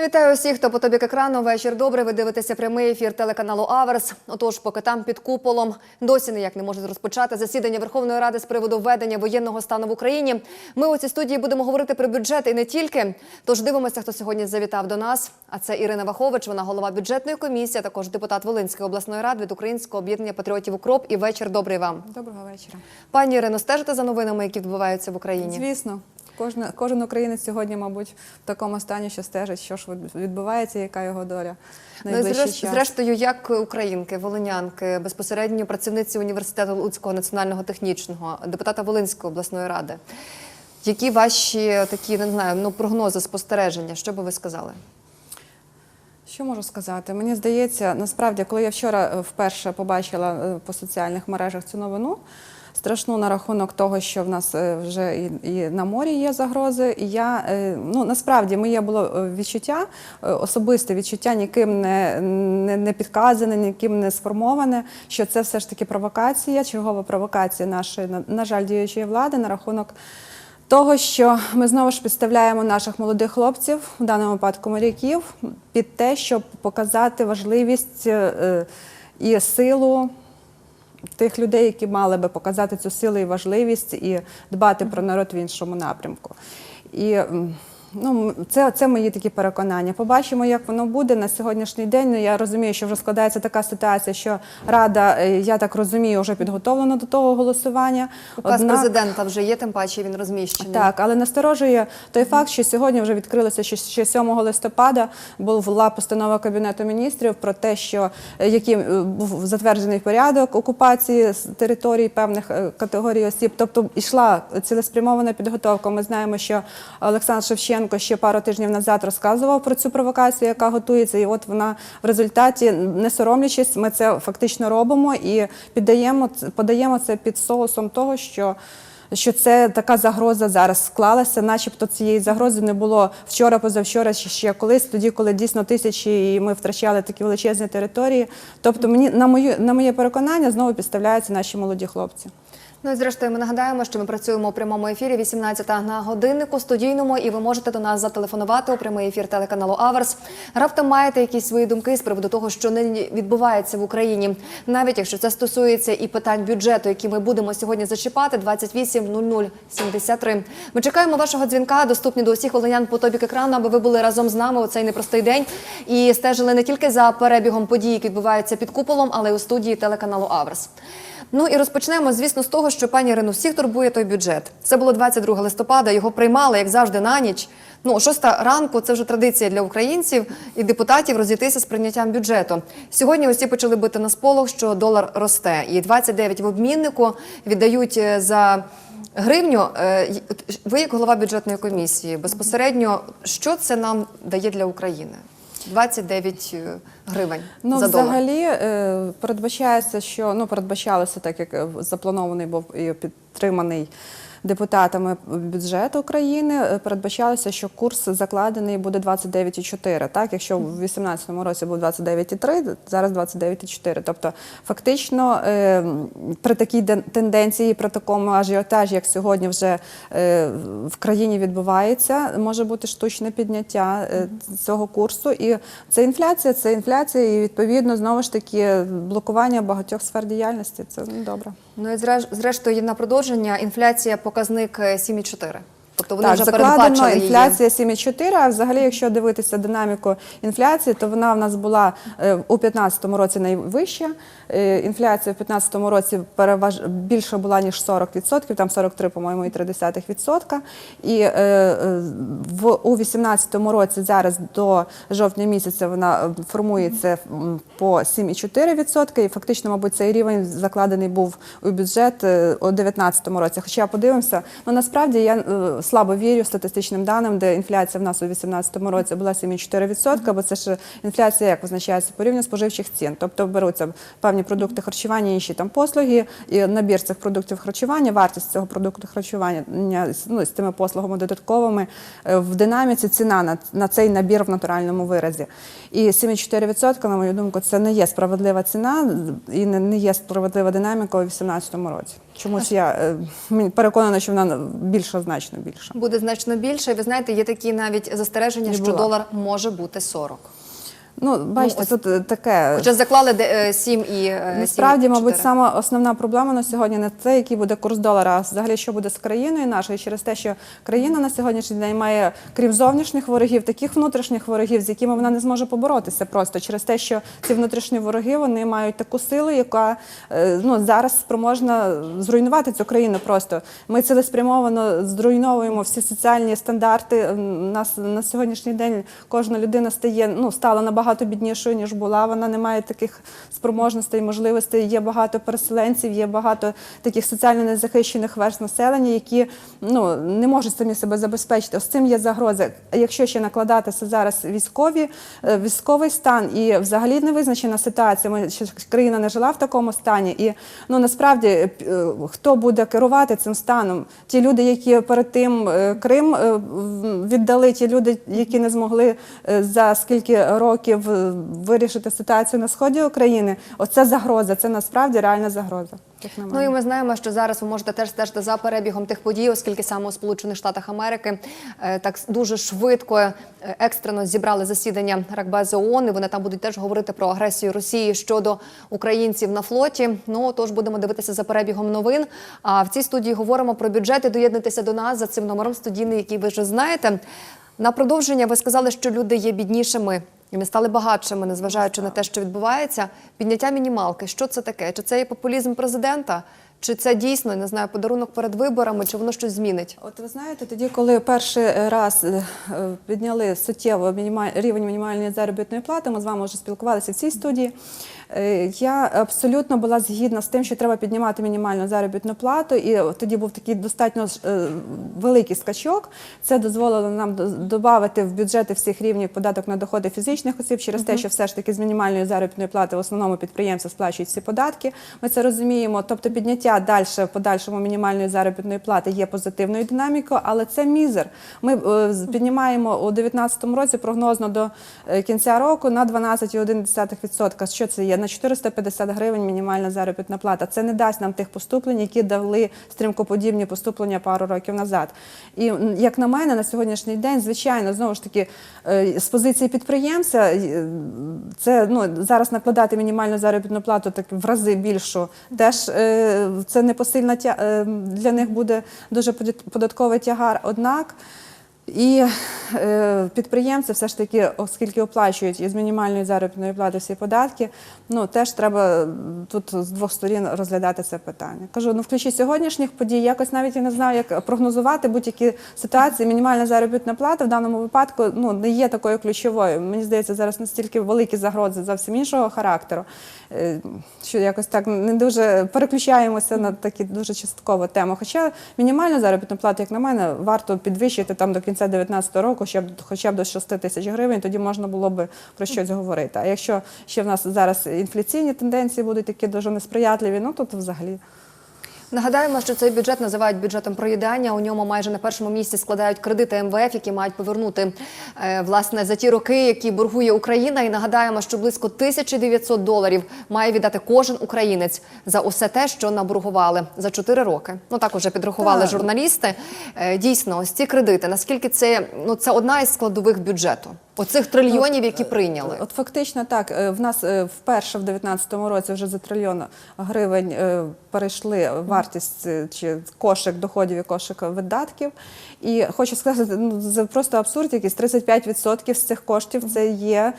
Вітаю усіх, хто по тобі екрану. Вечір добрий. Ви дивитеся прямий ефір телеканалу Аверс. Отож, поки там під куполом досі ніяк не можуть розпочати засідання Верховної Ради з приводу введення воєнного стану в Україні. Ми у цій студії будемо говорити про бюджет і не тільки. Тож дивимося, хто сьогодні завітав до нас. А це Ірина Вахович, вона голова бюджетної комісії, а також депутат Волинської обласної ради від Українського об'єднання патріотів Укроп. І вечір добрий вам. Доброго вечора. Пані Ірино, стежите за новинами, які відбуваються в Україні? Звісно, кожен, кожен українець сьогодні, мабуть, в такому стані, що стежить, що ж відбувається, яка його доля. Ну, і час. зрештою, як українки, волинянки, безпосередньо працівниці університету Луцького національного технічного, депутата Волинської обласної ради. Які ваші такі не знаю, ну прогнози, спостереження? Що би ви сказали? Що можу сказати? Мені здається, насправді, коли я вчора е, вперше побачила е, по соціальних мережах цю новину, страшну на рахунок того, що в нас е, вже і, і на морі є загрози. І я е, ну насправді моє було е, відчуття, особисте відчуття, ніким не, не, не підказане, ніким не сформоване, що це все ж таки провокація, чергова провокація нашої, на, на жаль, діючої влади на рахунок. Того, що ми знову ж підставляємо наших молодих хлопців, в даному випадку моряків, під те, щоб показати важливість і силу тих людей, які мали би показати цю силу і важливість і дбати про народ в іншому напрямку. І ну, це, це мої такі переконання. Побачимо, як воно буде на сьогоднішній день. Ну, я розумію, що вже складається така ситуація, що Рада, е, я так розумію, вже підготовлена до того голосування. Указ Однак- президента вже є, тим паче він розміщений. так, але насторожує той факт, що сьогодні вже відкрилося, що 7 листопада була постанова Кабінету міністрів про те, що е, е, був затверджений порядок окупації територій певних категорій осіб. Тобто йшла цілеспрямована підготовка. Ми знаємо, що Олександр Шевченко ще пару тижнів назад розказував про цю провокацію, яка готується, і от вона в результаті, не соромлячись, ми це фактично робимо і піддаємо подаємо це під соусом того, що. Що це така загроза зараз склалася, начебто цієї загрози не було вчора, позавчора, чи ще колись, тоді, коли дійсно тисячі і ми втрачали такі величезні території. Тобто, мені на мою на моє переконання знову підставляються наші молоді хлопці. Ну і зрештою, ми нагадаємо, що ми працюємо у прямому ефірі 18 на годиннику студійному, і ви можете до нас зателефонувати у прямий ефір телеканалу Аверс. Раптом маєте якісь свої думки з приводу того, що нині відбувається в Україні, навіть якщо це стосується і питань бюджету, які ми будемо сьогодні зачіпати. 28 0073. Ми чекаємо вашого дзвінка, доступні до усіх волинян по тобік екрану, аби ви були разом з нами у цей непростий день і стежили не тільки за перебігом подій, які відбуваються під куполом, але й у студії телеканалу Аверс. Ну і розпочнемо, звісно, з того, що пані Ірину всіх турбує той бюджет. Це було 22 листопада. Його приймали, як завжди, на ніч. Ну, 6 ранку це вже традиція для українців і депутатів розійтися з прийняттям бюджету. Сьогодні усі почали бити на сполох, що долар росте, і 29 в обміннику віддають е, за гривню. Е, Ви, як голова бюджетної комісії, безпосередньо, що це нам дає для України? 29 гривень Ну, за долар. взагалі е, передбачається, що ну передбачалося, так як е, запланований був і підтриманий депутатами бюджет України. е, Передбачалося, що курс закладений буде 29,4. Так, якщо в 2018 році був 29,3, зараз 29,4. Тобто, фактично, е, при такій ден- тенденції, при такому ажіотажі, як сьогодні вже е, в країні відбувається, може бути штучне підняття цього курсу. І це інфляція, це інфляція, і відповідно знову ж таки блокування багатьох сфер діяльності. Це не добре. Ну і зрештою на продовження інфляція показник е, 7,4. Тобто вони так, вже закладено інфляція 7,4, а взагалі, якщо дивитися динаміку інфляції, то вона в нас була е, у 2015 році найвища. Е, Інфляція в 2015 році переваж... більше була, ніж 40%, там 43, по-моєму, і 0,3%. І е, в, у 2018 році зараз до жовтня місяця вона формується по 7,4%. І фактично, мабуть, цей рівень закладений був у бюджет у 2019 році. Хоча подивимося, ну насправді я слабо вірю статистичним даним, де інфляція в нас у 2018 році була 7,4%, бо це ж інфляція, як визначається по рівню споживчих цін. Тобто беруться певні продукти харчування, інші там послуги, і набір цих продуктів харчування, вартість цього продукту харчування ну, з тими послугами додатковими е, в динаміці ціна на, на цей набір в натуральному виразі. І 7,4%, на мою думку, це не є справедлива ціна і не є справедлива динаміка у 2018 році. Чомусь я е, переконана, що вона більша, значно більша. Буде значно більше. Ви знаєте, є такі навіть застереження, що долар може бути 40. Ну, бачите, ось- тут е, таке. Хоча заклали де- е, 7 і е, Насправді, 7,4. мабуть, сама основна проблема на сьогодні не це, який буде курс долара, а взагалі, що буде з країною нашою, через те, що країна на сьогоднішній день має, крім зовнішніх ворогів, таких внутрішніх ворогів, з якими вона не зможе поборотися просто через те, що ці внутрішні вороги вони мають таку силу, яка е, ну, зараз спроможна зруйнувати цю країну просто. Ми цілеспрямовано зруйновуємо всі соціальні стандарти. У Нас на сьогоднішній день кожна людина стає ну стала набагато біднішою ніж була. Вона не має таких спроможностей, можливостей. Є багато переселенців, є багато таких соціально незахищених верст населення, які ну не можуть самі себе забезпечити. Ось цим є загроза. Якщо ще накладатися зараз військові, е, військовий стан і взагалі невизначена ситуація. Ми ще країна не жила в такому стані. І ну насправді е, хто буде керувати цим станом? Ті люди, які перед тим е, Крим віддали, ті люди, які не змогли за скільки років е, вирішити ситуацію на сході України. Оце загроза. Це насправді реальна загроза. Ну і ми знаємо, що зараз ви можете теж стежити за перебігом тих подій, оскільки саме у Сполучених Штатах Америки е, так дуже швидко е, екстрено зібрали засідання Ракбази ООН, і Вони там будуть теж говорити про агресію Росії щодо українців на флоті. Ну тож будемо дивитися за перебігом новин. А в цій студії говоримо про бюджет і доєднуйтеся до нас за цим номером студійний, який ви вже знаєте. На продовження ви сказали, що люди є біднішими. І ми стали багатшими, незважаючи на те, що відбувається. Підняття мінімалки. Що це таке? Чи це є популізм президента? Чи це дійсно не знаю, подарунок перед виборами? Чи воно щось змінить? От ви знаєте, тоді, коли перший раз е, підняли суттєво мінімаль... рівень мінімальної заробітної плати, ми з вами вже спілкувалися в цій студії. Е, Я абсолютно була згідна з тим, що треба піднімати мінімальну заробітну плату, і тоді був такий достатньо е, великий скачок. Це дозволило нам додати в бюджети всіх рівнів податок на доходи фізичних осіб через те, що все ж таки з мінімальної заробітної плати в основному підприємці сплачують всі податки. Ми це розуміємо. Тобто підняття далі в подальшому мінімальної заробітної плати є позитивною динамікою, але це мізер. Ми е, піднімаємо у 2019 році прогнозно до кінця року на 12,1%. Що це є? На 450 гривень мінімальна заробітна плата. Це не дасть нам тих поступлень, які дали стрімкоподібні поступлення пару років назад. І як на мене, на сьогоднішній день, звичайно, знову ж таки, е, з позиції підприємця, е, це ну зараз накладати мінімальну заробітну плату так в рази більшу. Теж е, це непосильна для них буде дуже податковий тягар. Однак. І е, підприємці все ж таки, оскільки оплачують із мінімальної заробітної плати всі податки, ну теж треба тут з двох сторін розглядати це питання. Кажу, ну в ключі сьогоднішніх подій якось навіть я не знаю, як прогнозувати будь-які ситуації. Мінімальна заробітна плата в даному випадку ну не є такою ключовою. Мені здається, зараз настільки великі загрози зовсім іншого характеру, е, що якось так не дуже переключаємося на такі дуже частково теми. Хоча мінімальну заробітну плату, як на мене, варто підвищити там до кінця 2019 року, щоб хоча б до 6 тисяч гривень, тоді можна було би про щось говорити. А якщо ще в нас зараз інфляційні тенденції будуть такі дуже несприятливі, ну то, то взагалі. Нагадаємо, що цей бюджет називають бюджетом проїдання. У ньому майже на першому місці складають кредити МВФ, які мають повернути е, власне за ті роки, які боргує Україна. І нагадаємо, що близько 1900 доларів має віддати кожен українець за усе те, що наборгували за 4 роки. Ну так уже підрахували Так. журналісти. Е, Дійсно, ось ці кредити. Наскільки це ну це одна із складових бюджету? Оцих трильйонів, які прийняли. От фактично так, е, в нас е, вперше в 2019 році вже за трильйон гривень е, перейшли вартість чи кошик доходів і кошик видатків. І хочу сказати, ну це просто абсурд, якийсь 35% з цих коштів це є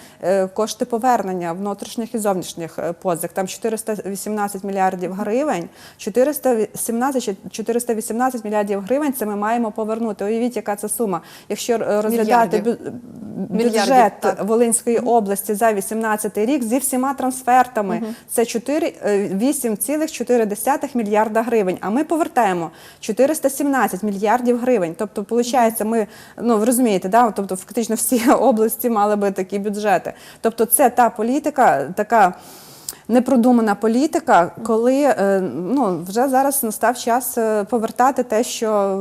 кошти повернення внутрішніх і зовнішніх позик. Там 418 мільярдів гривень, 417 чи 418 мільярдів гривень це ми маємо повернути. Уявіть, яка це сума. Якщо розглядати Мільярдів. Бюджет так. Волинської області за 18 рік зі всіма трансфертами це 4, е, 8,4 мільярда гривень. А ми повертаємо 417 мільярдів гривень. Тобто, виходить, ми ну ви розумієте, да? тобто фактично всі області мали би такі бюджети. Тобто, це та політика, така. Непродумана політика, коли е, ну вже зараз настав час е, повертати те, що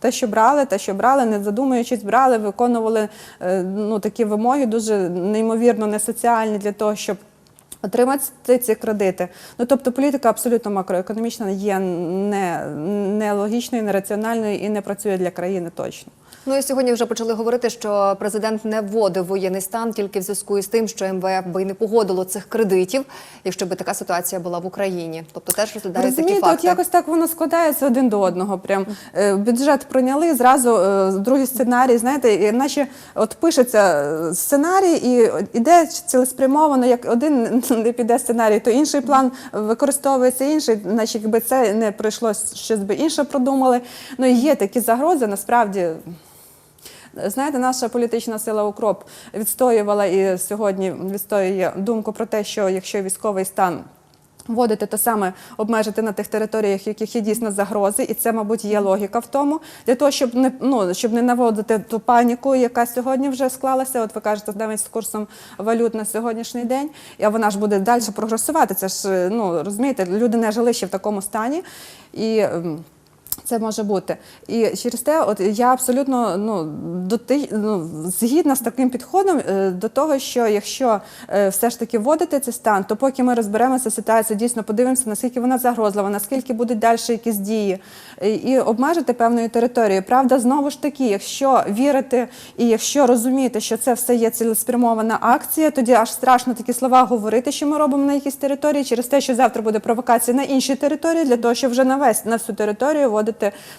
те, що брали, те, що брали, не задумуючись, брали, виконували е, ну такі вимоги, дуже неймовірно несоціальні для того, щоб Отримати ці кредити. Ну тобто політика абсолютно макроекономічна є не, не логічною, не раціональною і не працює для країни точно. Ну і сьогодні вже почали говорити, що президент не вводив воєнний стан тільки в зв'язку із тим, що МВФ би не погодило цих кредитів, якщо би така ситуація була в Україні. Тобто теж розглядають такі факти. от якось так воно складається один до одного. Прям е, бюджет прийняли зразу е, другий сценарій. Знаєте, і наче от пишеться е, сценарій, і іде цілеспрямовано, як один не піде сценарій, то інший план використовується інший, наче якби це не пройшло, щось би інше продумали. Ну і є такі загрози, насправді. Знаєте, наша політична сила Укроп відстоювала і сьогодні відстоює думку про те, що якщо військовий стан вводити, те саме обмежити на тих територіях, яких є дійсно загрози, і це, мабуть, є логіка в тому, для того, щоб не ну щоб не наводити ту паніку, яка сьогодні вже склалася. От ви кажете, навіть з курсом валют на сьогоднішній день, а вона ж буде далі прогресувати. Це ж ну розумієте, люди не жили ще в такому стані і. Це може бути. І через те, от я абсолютно ну, до ти, ну, згідна з таким підходом е, до того, що якщо е, все ж таки вводити цей стан, то поки ми розберемося ситуацію, дійсно подивимося, наскільки вона загрозлива, наскільки будуть далі якісь дії, і, обмежити певною територією. Правда, знову ж таки, якщо вірити і якщо розуміти, що це все є цілеспрямована акція, тоді аж страшно такі слова говорити, що ми робимо на якійсь території, через те, що завтра буде провокація на іншій території, для того, щоб вже на весь на всю територію вводити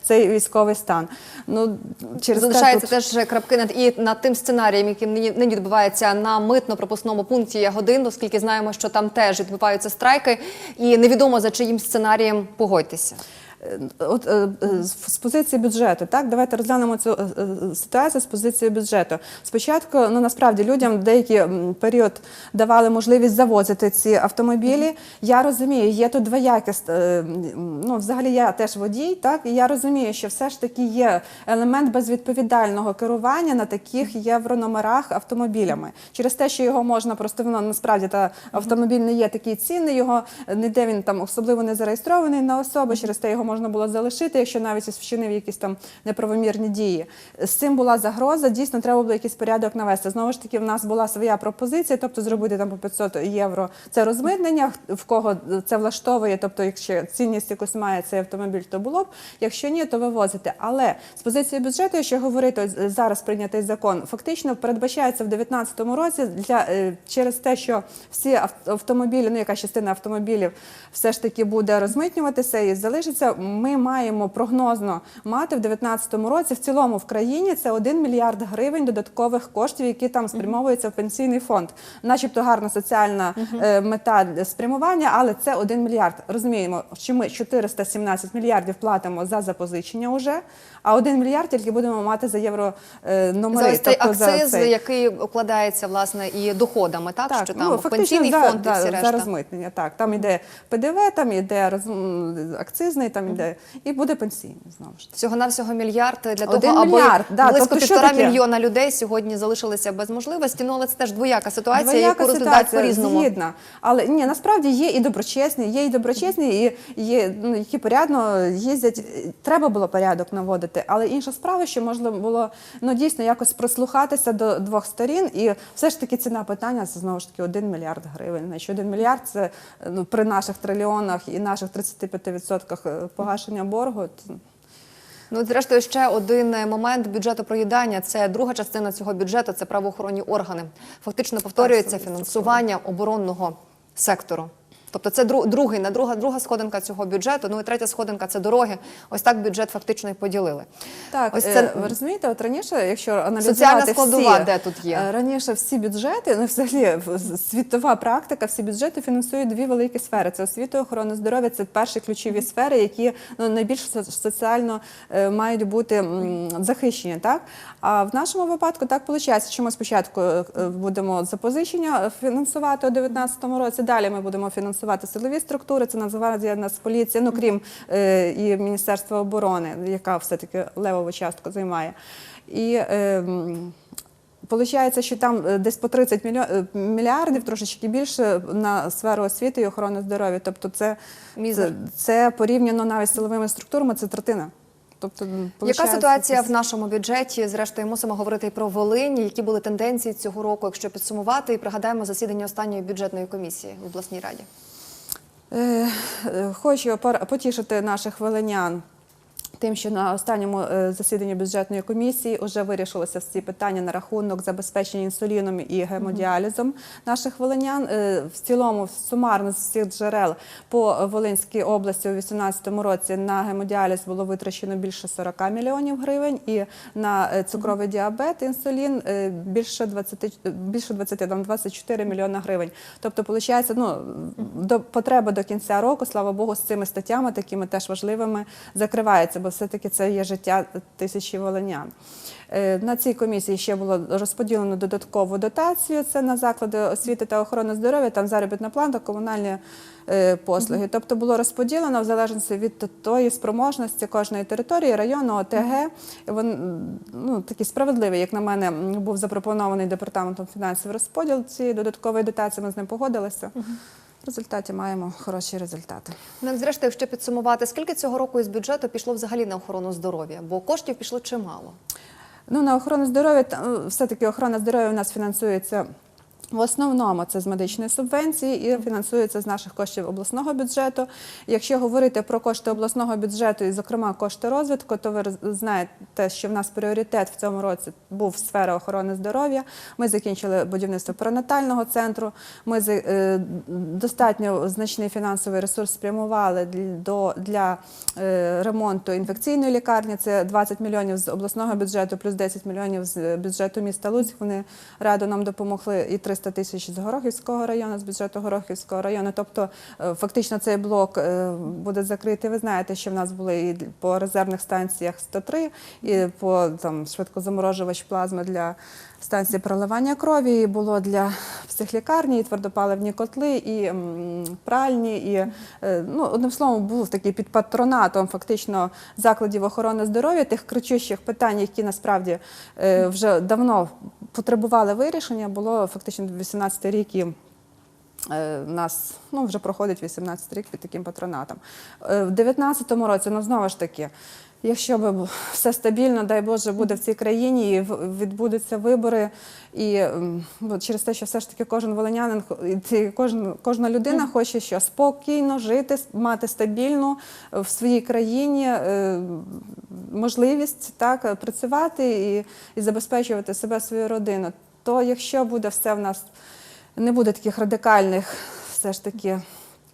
цей військовий стан. Ну через те Залишається тут- теж крапки над і над тим сценарієм, який нині нині відбувається на митно-пропускному пункті Ягодин, оскільки знаємо, що там теж відбуваються страйки, і невідомо за чиїм сценарієм погодьтеся. От е, е, з позиції бюджету, так давайте розглянемо цю е, ситуацію з позиції бюджету. Спочатку, ну насправді людям деякий період давали можливість завозити ці автомобілі. Я розумію, є тут е, ну взагалі я теж водій, так і я розумію, що все ж таки є елемент безвідповідального керування на таких єврономерах автомобілями. Через те, що його можна просто воно насправді та автомобіль не є такий цінний, його ніде він там особливо не зареєстрований на особу. Через те його можна було залишити, якщо навіть вчинив якісь там неправомірні дії. З цим була загроза. Дійсно, треба було якийсь порядок навести. Знову ж таки, в нас була своя пропозиція, тобто зробити там по 500 євро. Це розмитнення. В кого це влаштовує, тобто, якщо цінність якусь має цей автомобіль, то було б. Якщо ні, то вивозити. Але з позиції бюджету, якщо говорити зараз прийнятий закон, фактично передбачається в 2019 році для е, через те, що всі автомобілі, ну яка частина автомобілів все ж таки буде розмитнюватися і залишиться. Ми маємо прогнозно мати в 2019 році в цілому в країні це 1 мільярд гривень додаткових коштів, які там спрямовуються в пенсійний фонд. Начебто гарна соціальна е, мета спрямування, але це 1 мільярд. Розуміємо, що ми 417 мільярдів платимо за запозичення уже, а 1 мільярд тільки будемо мати за євро е. За ось цей тобто за акциз, цей. який укладається власне і доходами, так, що там ну, фактично пенсійний за, фонд і всі за решта. розмитнення. Так, там іде ПДВ, там іде роз... акцизний, там іде і буде пенсійний знову ж. Всього навсього мільярд для Один того, аби мільярд, да, близько тобто що півтора таке? мільйона людей сьогодні залишилися без можливості. Ну але це теж двояка ситуація, Двояка яку розглядають ситуація, по-різному. Згідна. Але ні, насправді є і доброчесні, є і доброчесні, і є ну, які порядно їздять. Треба було порядок наводити, але інша справа, що можна було ну дійсно якось прислухатися до двох сторін, і все ж таки ціна питання це знову ж таки 1 мільярд гривень. Значить, 1 мільярд це ну при наших трильйонах і наших 35% погашення боргу. Ну, зрештою, ще один е, момент бюджету проїдання. Це друга частина цього бюджету. Це правоохоронні органи. Фактично повторюється фінансування оборонного сектору. Тобто це дру- другий, на друга, друга сходинка цього бюджету. Ну і третя сходинка це дороги. Ось так бюджет фактично і поділили. Так, Ось е, це- ви розумієте, от раніше, якщо аналізувати Соціальна складова, всі, де тут є? е, раніше всі бюджети, ну взагалі світова практика, всі бюджети фінансують дві великі сфери: це освіта, охорона здоров'я. Це перші ключові сфери, які ну найбільш соціально е, мають бути захищені. Так а в нашому випадку так виходить, що ми спочатку будемо запозичення фінансувати у 2019 році. Далі ми будемо фінансувати силові структури. Це Нацгвардія, Нацполіція, ну крім і Міністерства оборони, яка все таки левову частку займає. І е, Получається, що там е, десь по 30 мільйо- е, мільярдів, трошечки більше на сферу освіти і охорони здоров'я. Тобто, це, це, це порівняно навіть з силовими структурами, це третина. Тобто, Яка ситуація в нашому бюджеті? Зрештою, мусимо говорити і про Волинь. Які були тенденції цього року, якщо підсумувати, і пригадаємо засідання останньої бюджетної комісії в обласній раді. Е, Хочу потішити наших волинян. Тим, що на останньому е, засіданні бюджетної комісії вже вирішилися всі питання на рахунок забезпечення інсуліном і гемодіалізом наших волинян. Е, В цілому, сумарно з всіх джерел по Волинській області у 2018 році на гемодіаліз було витрачено більше 40 мільйонів гривень, і на е, цукровий діабет, інсулін більше 20, більше 20, там 24 мільйона гривень. Тобто, виходить, ну, до потреба до кінця року, слава Богу, з цими статтями, такими теж важливими, закривається, бо все-таки це є життя тисячі волинян. Е, На цій комісії ще було розподілено додаткову дотацію. Це на заклади освіти та охорони здоров'я, там заробітна плата, комунальні е, послуги. Тобто було розподілено в залежності від тої спроможності кожної території, району, ОТГ. Він ну, такий справедливий, як на мене, був запропонований департаментом фінансів розподіл цієї додаткової дотації. Ми з ним погодилися. В результаті маємо хороші результати. Ну, зрештою, якщо підсумувати, скільки цього року із бюджету пішло взагалі на охорону здоров'я? Бо коштів пішло чимало. Ну, на охорону здоров'я та- е, все-таки охорона здоров'я у нас фінансується. В основному це з медичної субвенції і фінансується з наших коштів обласного бюджету. Якщо говорити про кошти обласного бюджету і, зокрема, кошти розвитку, то ви знаєте, що в нас пріоритет в цьому році був сфера охорони здоров'я. Ми закінчили будівництво перинатального центру. Ми е, достатньо значний фінансовий ресурс спрямували для е, ремонту інфекційної лікарні. Це 20 мільйонів з обласного бюджету, плюс 10 мільйонів з бюджету міста Луцьк. Вони радо нам допомогли і 300 тисяч з Горохівського району, з бюджету Горохівського району. Тобто, е, фактично, цей блок е, буде закритий. Ви знаєте, що в нас були і по резервних станціях 103, і по там швидкозаморожувач плазми для станції проливання крові, і було для психлікарні, і твердопаливні котли, і пральні, і е, ну, одним словом, був такий під патронатом фактично закладів охорони здоров'я, тих кричущих питань, які насправді е, вже давно потребували вирішення, було фактично 18 рік і У нас ну, вже проходить 18 рік під таким патронатом. Е, В 2019 році, ну знову ж таки, якщо б все стабільно, дай Боже, буде в цій країні, і відбудуться вибори, і бо через те, що все ж таки кожен волинянин, і кожен, кожна людина хоче що спокійно жити, мати стабільну е, в своїй країні е, можливість так, е, працювати і, і забезпечувати себе, свою родину. То якщо буде все в нас не буде таких радикальних все ж таки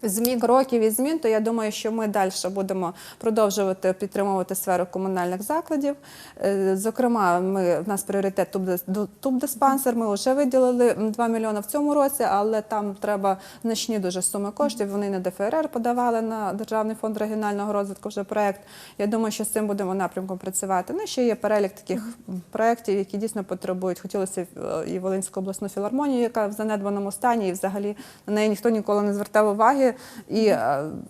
Змін кроків і змін, то я думаю, що ми далі будемо продовжувати підтримувати сферу комунальних закладів. Е, Зокрема, ми, в нас пріоритет тубдис- тубдиспансер. Ми вже виділили 2 мільйони в цьому році, але там треба значні дуже суми коштів. Вони на ДФРР подавали на Державний фонд регіонального розвитку вже проект. Я думаю, що з цим будемо напрямком працювати. Ну, ще є перелік таких проєктів, які дійсно потребують. Хотілося е, і Волинську обласну філармонію, яка в занедбаному стані, і взагалі на неї ніхто ніколи не звертав уваги. І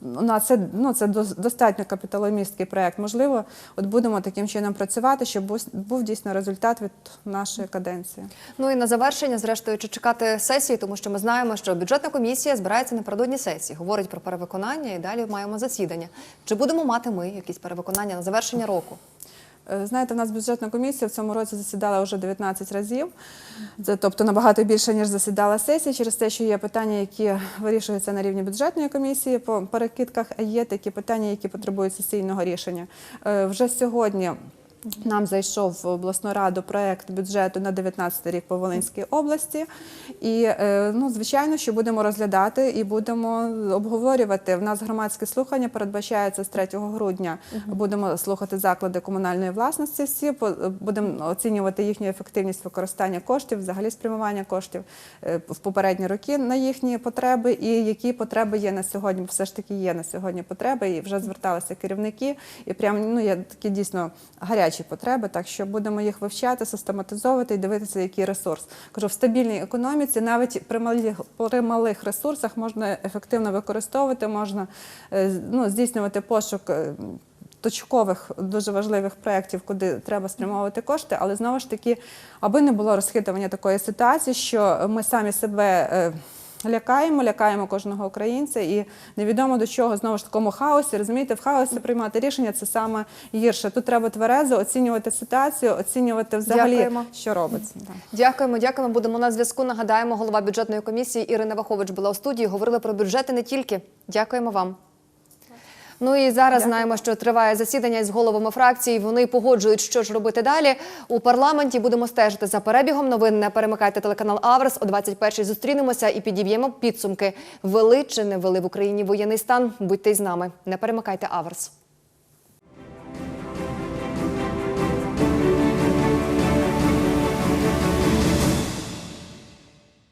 на це ну це достатньо капіталомісткий проєкт. Можливо, от будемо таким чином працювати, щоб був дійсно результат від нашої каденції. Ну і на завершення, зрештою, чи чекати сесії, тому що ми знаємо, що бюджетна комісія збирається напередодні сесії, говорить про перевиконання і далі маємо засідання. Чи будемо мати ми якісь перевиконання на завершення року? Е, Знаєте, в нас бюджетна комісія в цьому році засідала вже 19 разів. Це тобто набагато більше, ніж засідала сесія, через те, що є питання, які вирішуються на рівні бюджетної комісії по перекидках, а є такі питання, які потребують сесійного рішення. Е, Вже сьогодні. Нам зайшов в обласну раду проект бюджету на 19 рік по Волинській області. І е, ну, звичайно, що будемо розглядати і будемо обговорювати. В нас громадське слухання передбачається з 3 грудня. Будемо слухати заклади комунальної власності. Всі будемо оцінювати їхню ефективність використання коштів, взагалі спрямування коштів е, в попередні роки на їхні потреби, і які потреби є на сьогодні. Все ж таки є на сьогодні потреби, і вже зверталися керівники. І прям ну є такі дійсно гарячі потреби. Так що будемо їх вивчати, систематизовувати і дивитися, який ресурс. Кажу, в стабільній економіці навіть при малих, при малих ресурсах можна ефективно використовувати, можна е, ну, здійснювати пошук. е, Точкових дуже важливих проєктів, куди треба спрямовувати кошти, але знову ж таки, аби не було розхитування такої ситуації, що ми самі себе е, лякаємо, лякаємо кожного українця, і невідомо до чого знову ж такому хаосі. Розумієте, в хаосі приймати рішення це саме гірше. Тут треба тверезо оцінювати ситуацію, оцінювати взагалі, Дякуємо. що робиться. Дякуємо, дякуємо. Будемо на зв'язку. Нагадаємо, голова бюджетної комісії Ірина Вахович була у студії. Говорили про бюджети не тільки. Дякуємо вам. Ну і зараз знаємо, що триває засідання із головами фракцій. Вони погоджують, що ж робити далі. У парламенті будемо стежити за перебігом новин. Не перемикайте телеканал Аверс. О 21-й зустрінемося і підіб'ємо підсумки. Вели чи не вели в Україні воєнний стан. Будьте з нами. Не перемикайте Аверс.